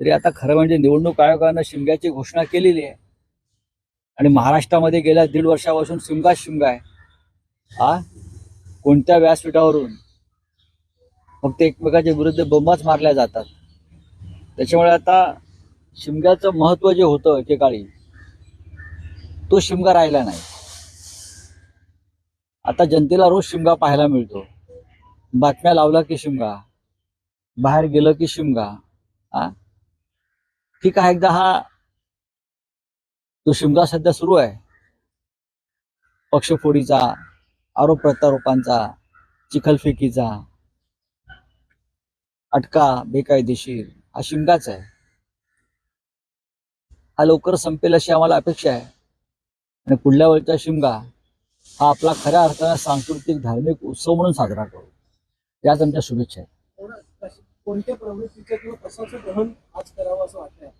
तरी आता खरं म्हणजे निवडणूक आयोगानं शिमग्याची घोषणा केलेली आहे. आणि महाराष्ट्रामध्ये गेल्या दीड वर्षापासून शिमगा शिमगा आहे. हा कोणत्या व्यासपीठावरून? फक्त एकमेकाच्या विरुद्ध बोंबाच मारल्या जातात. त्याच्यामुळे आता शिमग्याचं महत्त्व जे होतं एकेकाळी तो शिमगा राहिला नाही. आता जनतेला रोज शिमगा पाहायला मिळतो. बातम्या लावला की शिमगा बाहेर गेलं की शिमगा हा ठीक आहे एकदा हा तो शिमगा सध्या सुरू आहे पक्षफोडीचा आरोप प्रत्यारोपांचा चिखलफेकीचा अटका बेकायदेशीर हा शिमगाच आहे. हा लवकर संपेल अशी आम्हाला अपेक्षा आहे. आणि पुढल्या वेळचा शिमगा हा आपला खऱ्या अर्थानं सांस्कृतिक धार्मिक उत्सव म्हणून साजरा करू. याच आमच्या शुभेच्छा आहेत. कोणत्या प्रवृत्तीचं किंवा कशाचं ग्रहण आज करावं असं वाटतंय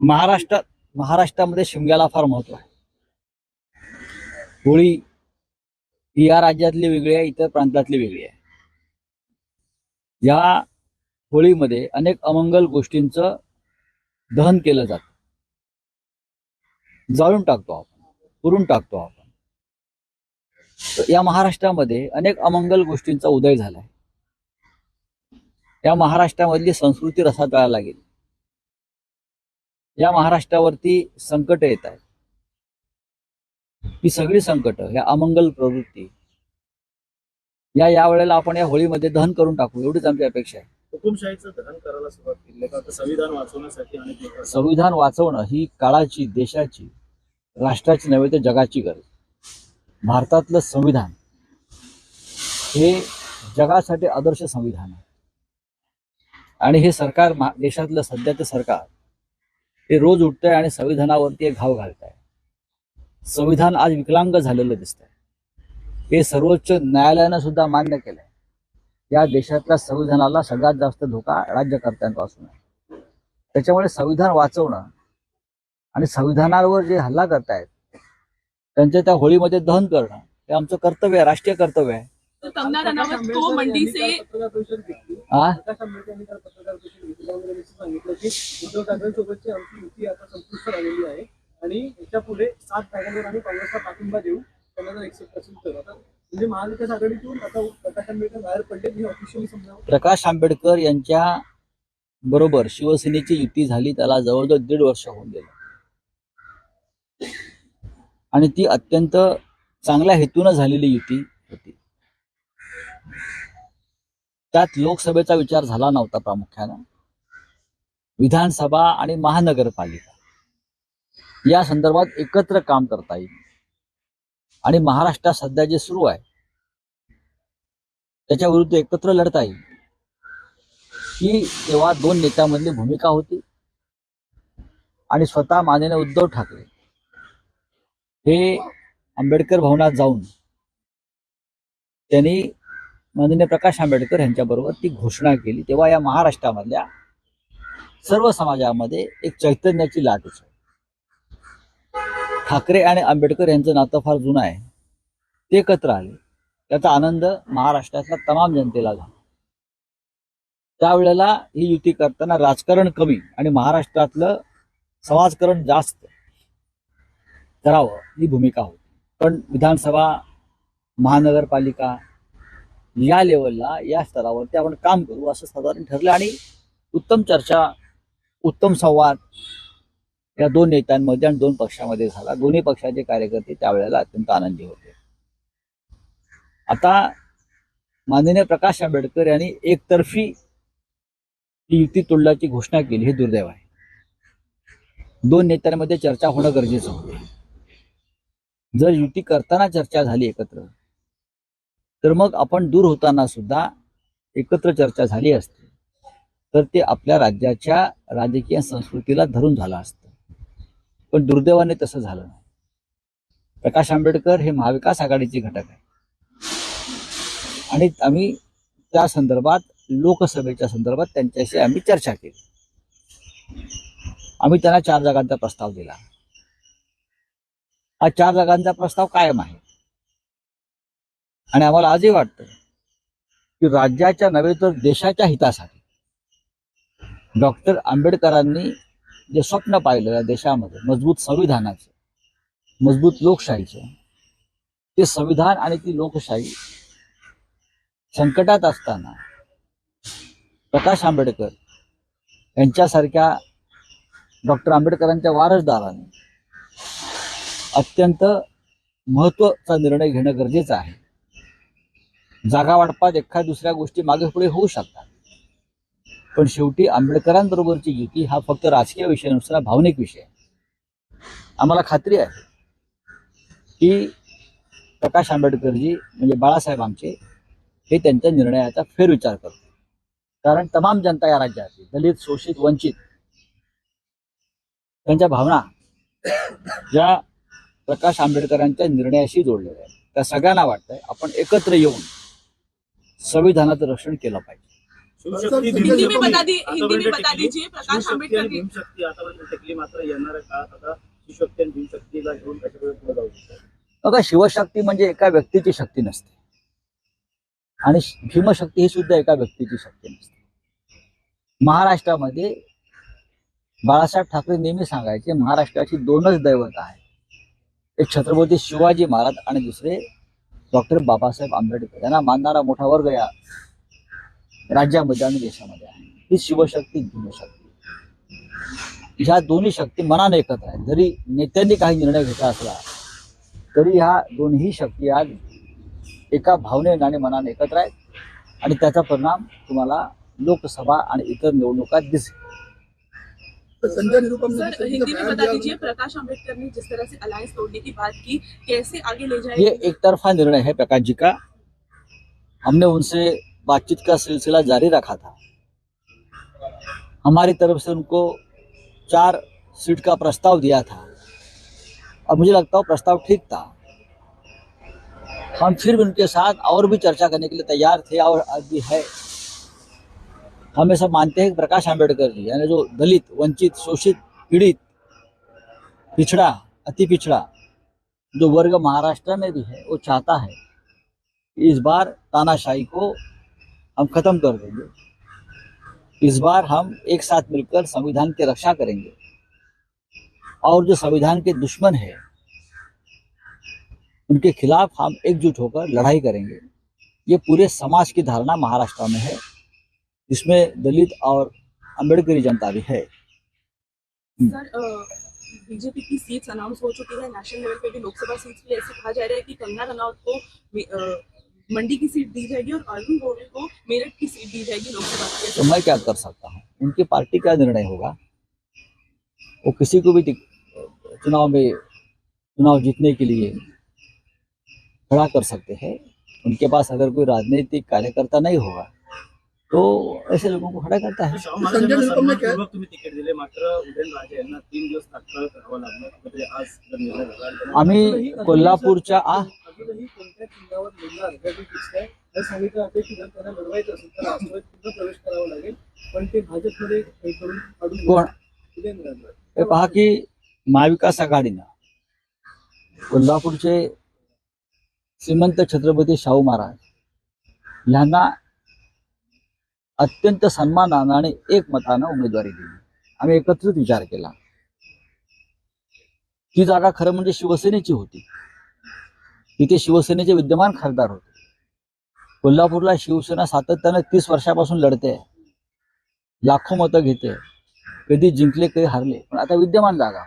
महाराष्ट्रात महाराष्ट्रामध्ये शिमग्याला फार महत्त्व आहे. होळी ही या राज्यातली वेगळी आहे इतर प्रांतातली वेगळी आहे. या होळीमध्ये अनेक अमंगल गोष्टींचं दहन केलं जातं. जाळून टाकतो आपण पुरून टाकतो आपण. या महाराष्ट्रामध्ये अनेक अमंगल गोष्टींचा उदय झालाय. या महाराष्ट्रामधली संस्कृती रसातळाला लागेल. या महाराष्ट्रावरती संकट येत आहेत. ही सगळी संकट या अमंगल प्रवृत्ती या या वेळेला आपण या होळीमध्ये दहन करून टाकू एवढीच आमची अपेक्षा आहे. हुकुमशाहीचं दहन करायला सुरुवात केली. का आता संविधान वाचवण्यासाठी संविधान वाचवणं ही काळाची देशाची राष्ट्राची नव्हे तर जगाची गरज भारतातलं संविधान हे जगासाठी आदर्श संविधान आहे. आणि हे सरकार मा- देशातलं सध्याचं सरकार हे रोज उठतंय आणि संविधानावरती एक घाव घालत आहे संविधान आज विकलांग झालेलं दिसतंय. हे सर्वोच्च न्यायालयानं सुद्धा मान्य केलंय. या देशातल्या संविधानाला सगळ्यात जास्त धोका राज्यकर्त्यांपासून आहे. त्याच्यामुळे संविधान वाचवणं आणि संविधानावर जे हल्ला करतायत त्यांच्या त्या होळीमध्ये दहन करणं हे आमचं कर्तव्य आहे राष्ट्रीय कर्तव्य आहे. तो कंगना रनावत को मंडी से हा उद्धव ठाकरेंसोबतची आमची युती आता संपुष्टात आलेली आहे आणि याच्यापुढे सात जागांवर आम्ही काँग्रेसला पाठिंबा देऊ. त्यांना जर एक्सेप्ट असेल तर. आता म्हणजे महाविकास आघाडीतून आता प्रकाश आंबेडकर बाहेर पडले हे ऑफिशियली समजावं प्रकाश आंबेडकर यांच्या बरोबर शिवसेनेची युती झाली त्याला जवळजवळ दीड वर्ष होऊन गेलं. आणि ती अत्यंत चांगल्या हेतूनं झालेली युती होती त्यात लोकसभेचा विचार झाला नव्हता प्रामुख्यानं. विधानसभा आणि महानगरपालिका. या संदर्भात एकत्र काम करता येईल. आणि महाराष्ट्रात सध्या जे सुरू आहे त्याच्या विरुद्ध एकत्र लढता येईल. ही तेव्हा दोन नेत्यांमधली भूमिका होती. आणि स्वतः मानेने उद्धव ठाकरे हे आंबेडकर भवनात जाऊन त्यांनी माननीय प्रकाश आंबेडकर यांच्याबरोबर ती घोषणा केली. तेव्हा या महाराष्ट्रामधल्या सर्व समाजामध्ये एक चैतन्याची लाट उसळली. ठाकरे आणि आंबेडकर यांचं नातं फार जुनं आहे. ते एकत्र आले. त्याचा आनंद महाराष्ट्रातल्या तमाम जनतेला झाला. त्यावेळेला ही युती करताना राजकारण कमी आणि महाराष्ट्रातलं समाजकरण जास्त. करावं ही भूमिका होती. पण विधानसभा महानगरपालिका या लेवलला या स्तरावरती आपण काम करू असं साधारण ठरलं. आणि उत्तम चर्चा उत्तम संवाद या दोन नेत्यांमध्ये आणि दोन पक्षामध्ये झाला. दोन्ही पक्षाचे कार्यकर्ते त्यावेळेला अत्यंत आनंदी होते. आता माननीय प्रकाश आंबेडकर यांनी एकतर्फी ही युती तोडल्याची घोषणा केली. हे दुर्दैव आहे. दोन नेत्यांमध्ये चर्चा होणं गरजेचं होतं. जर युती करताना चर्चा झाली एकत्र तर मग आपण दूर होताना सुद्धा एकत्र चर्चा झाली असते. तर ते आपल्या राज्याच्या राजकीय संस्कृतीला धरून झालं असतं. पण दुर्दैवाने तसं झालं नाही. प्रकाश आंबेडकर हे महाविकास आघाडीचे घटक आहे आणि आम्ही त्या संदर्भात लोकसभेच्या संदर्भात त्यांच्याशी आम्ही चर्चा केली. आम्ही त्यांना चार जागांचा प्रस्ताव दिला. हा चार जागांचा प्रस्ताव कायम आहे. आणि आम्हाला आजही वाटतं की राज्याच्या नव्हे तर देशाच्या हितासाठी डॉक्टर आंबेडकरांनी जे स्वप्न पाहिलं या देशामध्ये मजबूत संविधानाचं मजबूत लोकशाहीचं ते संविधान आणि ती लोकशाही संकटात असताना प्रकाश आंबेडकर यांच्यासारख्या डॉक्टर आंबेडकरांच्या वारसदाराने अत्यंत महत्त्वाचा निर्णय घेणं गरजेचं आहे. जागा वाटपात एखाद्या दुसऱ्या गोष्टी मागे पुढे होऊ शकतात. पण शेवटी आंबेडकरांबरोबरची युती हा फक्त राजकीय विषय भावनिक विषय. आहे आम्हाला खात्री आहे की प्रकाश आंबेडकरजी म्हणजे बाळासाहेब आमचे हे त्यांच्या निर्णयाचा फेरविचार करतो कारण तमाम जनता या राज्यातील दलित शोषित वंचित त्यांच्या भावना ज्या प्रकाश आंबेडकरांच्या निर्णयाशी जोडलेल्या आहेत. त्या सगळ्यांना वाटतंय आपण एकत्र येऊन संविधानाचं रक्षण केलं पाहिजे. हिंदी में बता दी हिंदी में बता. दीजिए प्रकाश शिवशक्ती आंबेडकर शकतो बघा शिवशक्ती म्हणजे एका व्यक्तीची शक्ती नसते. आणि भीमशक्ती ही सुद्धा एका व्यक्तीची शक्ती नसते. महाराष्ट्रामध्ये बाळासाहेब ठाकरे नेहमी सांगायचे महाराष्ट्राची दोनच दैवत आहे एक छत्रपती शिवाजी महाराज आणि दुसरे डॉक्टर बाबासाहेब आंबेडकर यांना मानणारा मोठा वर्ग या राज्यामध्ये आणि देशामध्ये आहे. ही शिवशक्ती भीमशक्ती ह्या दोन्ही शक्ती मनाने एकत्र आहेत. जरी नेत्यांनी काही निर्णय घेतला असला तरी ह्या दोन्ही शक्ती आज एका भावनेने आणि मनाने एकत्र आहेत. आणि त्याचा परिणाम तुम्हाला लोकसभा आणि इतर निवडणुकात दिसेल. संजय निरुपम ने सर हिंदी में बता दीजिए प्रकाश आंबेडकर ने जिस तरह से अलायंस तोड़ने की बात की कैसे आगे ले जाए ये एक तरफा निर्णय है प्रकाश जी का। हमने उनसे बातचीत का सिलसिला जारी रखा था। हमारी तरफ़ से उनको चार सीट का प्रस्ताव दिया था। और मुझे लगता है प्रस्ताव ठीक था। हम फिर भी उनके साथ और भी चर्चा करने के लिए तैयार थे और आज भी है। हम सब मानते हैं प्रकाश आंबेडकर जी, यानी जो दलित, वंचित, शोषित, पीड़ित, पिछड़ा, अति पिछड़ा, जो वर्ग महाराष्ट्र में भी है, वो चाहता है इस बार तानाशाही को हम खत्म कर देंगे। इस बार हम एक साथ मिलकर संविधान की रक्षा करेंगे। और जो संविधान के दुश्मन है, उनके खिलाफ हम एकजुट होकर लड़ाई करेंगे। ये पूरे समाज की धारणा महाराष्ट्र में है। जिसमें दलित और अम्बेडकरी जनता भी है। सर बीजेपी की सीट्स अनाउंस हो चुकी है नेशनल लेवल पे भी लोकसभा सीट्स भी ऐसे कहा जा रहा है कि कंगना रनौत को मंडी की सीट दी जाएगी और अरुण गोविल को मेरठ की सीट दी जाएगी लोकसभा तो मैं क्या कर सकता हूँ? उनकी पार्टी का निर्णय होगा। वो किसी को भी चुनाव में चुनाव जीतने के लिए खड़ा कर सकते हैं। उनके पास अगर कोई राजनीतिक कार्यकर्ता नहीं होगा तो ऐसे लोगों को खड़ा करता है। संजय निरुपम ने तिकीट दिले मात्र उदयनराजे यांना तीन दिवस तात्काळ करावं लागलं म्हणजे आज आम्ही कोल्हापूरच्या आ हे हे कोण? हे पहा की महाविकास आघाडीनं कोल्हापूरचे श्रीमंत छत्रपती शाहू महाराज यांना अत्यंत सन्मानानं आणि एकमतानं उमेदवारी दिली. आम्ही एकत्रित विचार केला. ती जागा खरं म्हणजे शिवसेनेची होती. तिथे शिवसेनेचे विद्यमान खासदार होते. कोल्हापूरला शिवसेना सातत्यानं तीस वर्षापासून लढते. लाखो मतं घेते. कधी जिंकले कधी हारले. पण आता विद्यमान जागा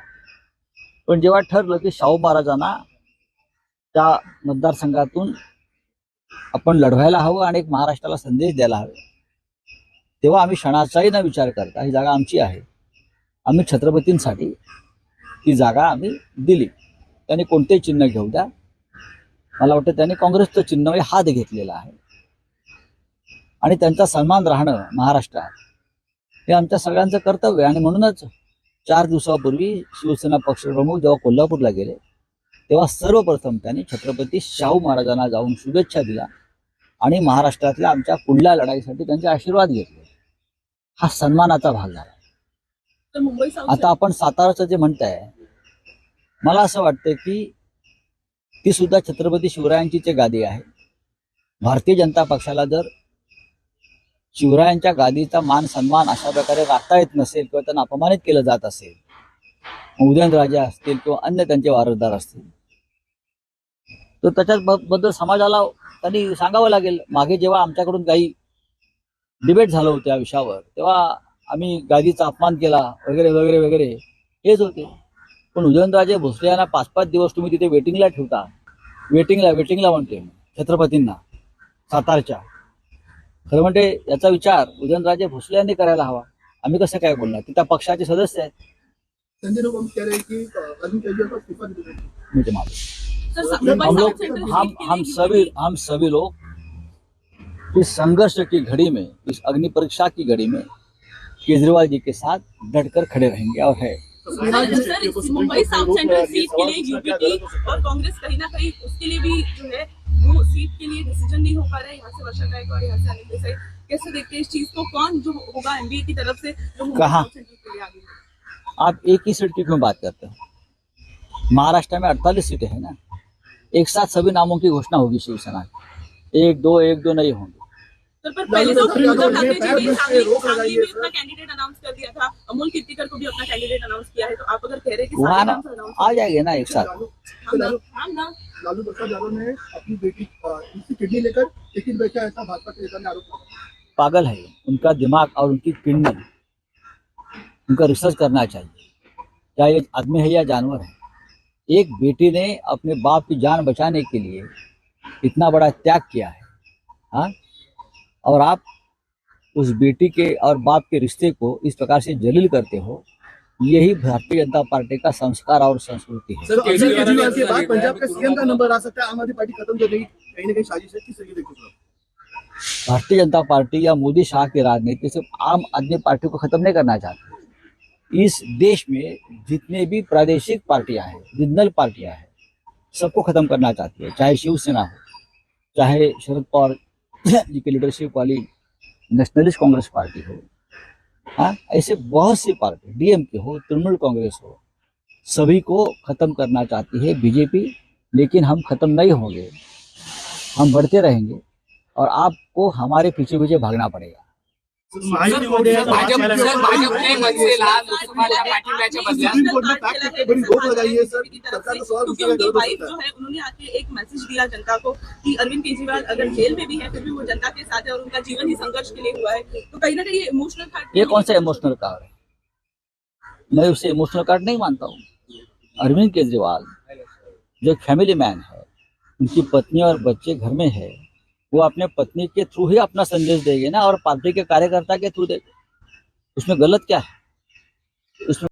पण जेव्हा ठरलं की शाहू महाराजांना त्या मतदारसंघातून आपण लढवायला हवं आणि एक महाराष्ट्राला संदेश द्यायला हवे तेव्हा आम्ही क्षणाचाही न विचार करता ही जागा आमची आहे. आम्ही छत्रपतींसाठी ती जागा आम्ही दिली. त्यांनी कोणतेही चिन्ह घेऊ द्या. मला वाटतं त्यांनी काँग्रेसचं चिन्ह हात घेतलेला आहे. आणि त्यांचा सन्मान राहणं महाराष्ट्रात हे आमच्या सगळ्यांचं कर्तव्य आणि म्हणूनच चार दिवसापूर्वी शिवसेना पक्षप्रमुख जेव्हा कोल्हापूरला गेले तेव्हा सर्वप्रथम त्यांनी छत्रपती शाहू महाराजांना जाऊन शुभेच्छा दिल्या आणि महाराष्ट्रातल्या आमच्या पुढल्या लढाईसाठी त्यांचे आशीर्वाद घेतले. हा सन्मानाचा भाग झाला. आता आपण साताराचं जे म्हणताय मला असं वाटतं की ती सुद्धा छत्रपती शिवरायांचीच एक गादी आहे. भारतीय जनता पक्षाला जर शिवरायांच्या गादीचा मान सन्मान अशा प्रकारे राखता येत नसेल किंवा त्यांना अपमानित केलं जात असेल उदयनराजे असतील किंवा अन्य त्यांचे वारसदार असतील तर त्याच्यात ब- बद्दल समाजाला त्यांनी सांगावं लागेल. मागे जेव्हा आमच्याकडून काही डिबेट झालं होतं या विषयावर. तेव्हा आम्ही गादीचा अपमान केला वगैरे वगैरे वगैरे. हेच होते. पण उदयनराजे भोसले यांना पाच पाच दिवस तुम्ही तिथे वेटिंगला ठेवता. वेटिंगला वेटिंगला म्हणते मी, छत्रपतींना सातारच्या. खरं म्हणजे याचा विचार उदयनराजे भोसले यांनी करायला हवा. आम्ही कसं काय बोलणार? ते त्या पक्षाचे सदस्य आहेत. हम सभी हम सभी लोग इस संघर्ष की घड़ी में इस अग्नि परीक्षा की घड़ी में केजरीवाल जी के साथ डटकर खड़े रहेंगे और है। मुंबई साउथ सेंट्रल सीट के लिए यूपीटी और कांग्रेस कहीं ना कहीं उसके लिए भी जो है वो सीट के लिए डिसीज़न नहीं हो पा रहा है। यहाँ से वर्षा गायकवाड़ यहाँ से अनिल देसाई। कैसे देखते हैं इस चीज़ को? कौन जो होगा एमबीए की तरफ़ से? जो कहाँ? आप एक ही सीट की क्यों बात करते हैं? महाराष्ट्र में अड़तालीस सीटें हैं ना। एक साथ सभी नामों की घोषणा होगी शिवसेना की। एक दो एक दो नहीं होंगे। सर पर पहले तो उद्धव ठाकरे जी ने ने सांगली रोक सांगली लगाई में अपना कैंडिडेट अनाउंस कर दिया था अमोल कीर्तिकर को भी अपना कैंडिडेट अनाउंस किया है तो आप अगर कह रहे कि ना आ जाएँगे एक साथ। लालू हम ना। लालू प्रसाद यादव ने अपनी बेटी किडनी लेकर टिकट बेचा ऐसा भाजपा के नेता ने आरोप लगाया। पागल है उनका दिमाग और उनकी किडनी उनका रिसर्च करना चाहिए। क्या ये आदमी है या जानवर है। एक बेटी ने अपने बाप की जान बचाने के लिए इतना बड़ा त्याग किया है। हाँ? और आप उस बेटी के और बाप के रिश्ते को इस प्रकार से जलील करते हो यही भारतीय जनता पार्टी का संस्कार और संस्कृति है। सर केजरीवाल के बाद पंजाब का सीएम का नंबर आ सकता है आम आदमी पार्टी खत्म कर देगी कहीं ना कहीं साजिश है किस तरीके देखते भारतीय जनता पार्टी या मोदी शाह की राजनीति सिर्फ़ आम आदमी पार्टी को खत्म नहीं करना चाहती। इस देश में जितने भी प्रादेशिक पार्टियाँ हैं रिजनल पार्टियाँ हैं सबको खत्म करना चाहती है चाहे शिवसेना हो चाहे शरद पवार जी की लीडरशिप वाली नेशनलिस्ट कांग्रेस पार्टी हो हाँ ऐसे बहुत सी पार्टी डीएमके हो, तृणमूल कांग्रेस हो, सभी को खत्म करना चाहती है बीजेपी लेकिन हम खत्म नहीं होंगे, हम बढ़ते रहेंगे और आपको हमारे पीछे पीछे भागना पड़ेगा। भाजपने मनसेला लोकसभाच्या पाठिंब्याच्या उन्होंने आके एक मैसेज दिया जनता को कि अरविंद केजरीवाल अगर जेल में भी है फिर भी वो जनता के साथ है और उनका जीवन ही संघर्ष के लिए हुआ है। तो कहीं ना कहीं इमोशनल ये कौन सा इमोशनल कार्ड है? मैं उसे इमोशनल कार्ड नहीं मानता हूँ। अरविंद केजरीवाल जो एक फैमिली मैन है उनकी पत्नी और बच्चे घर में है वो अपने पत्नी के थ्रू ही अपना संदेश देंगे ना और पार्टी के कार्यकर्ता के थ्रू देंगे उसमें गलत क्या है? उसमें